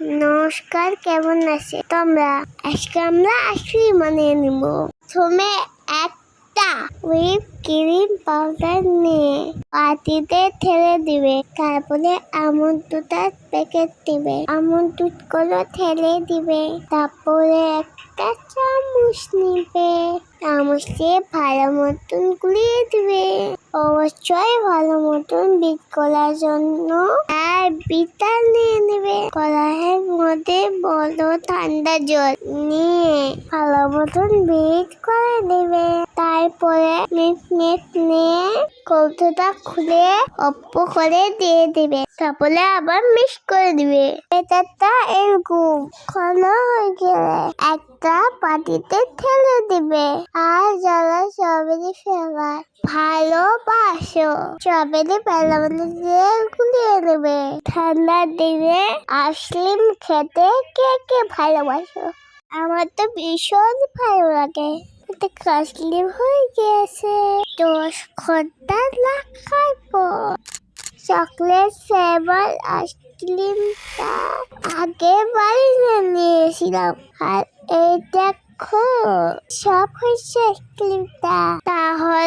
নমস্কার, কেমন আছে তোমরা? আজকে আমরা আইসক্রিম বানিয়ে নিব। প্রথমে একটা হুইপ ক্রিম পাউডার নিয়ে পাতিতে ঠেলে দিবে। তারপরে আমুল দুধের প্যাকেট দিবে। আমুল দুধগুলো ঠেলে দিবে। তারপরে একটা চামচ নিবে। চামচ দিয়ে ভালো মতন গুলিয়ে দিবে। অবশ্যই ভালো মতন বিট করার জন্য আর বিটা নিয়ে নেবে। কড়াইয়ের বড় ঠান্ডা জল নিয়ে ভালো মতন বিট করে নেবে। তারপরে মিট নিয়ে কৌটোটা খুলে অপ্প করে দিয়ে দেবে। তারপরে আবার মিক্স করে দিবে। এটাটা এরকম ঘন হয়ে গেলে একটা পাটিতে ঠেলে দিবে। ফ্লেভার ভালোবাসো। স্ট্রবেরি পেলামানে দিয়ে গুলিয়ে নেবে ঠান্ডার দিনে আইসক্রিম খেতে কে কে ভালোবাসো? আমার তো ভীষণ ভালো লাগে। কাশলিম হয়ে গেছে দশ ঘণ্টা লাগাইবো চকলেট ফ্লেভার আইসক্রিমটা আগে বাড়িতে নিয়েছিলাম। আর এই দেখো সব হয়েছে আইসক্রিমটা তাহলে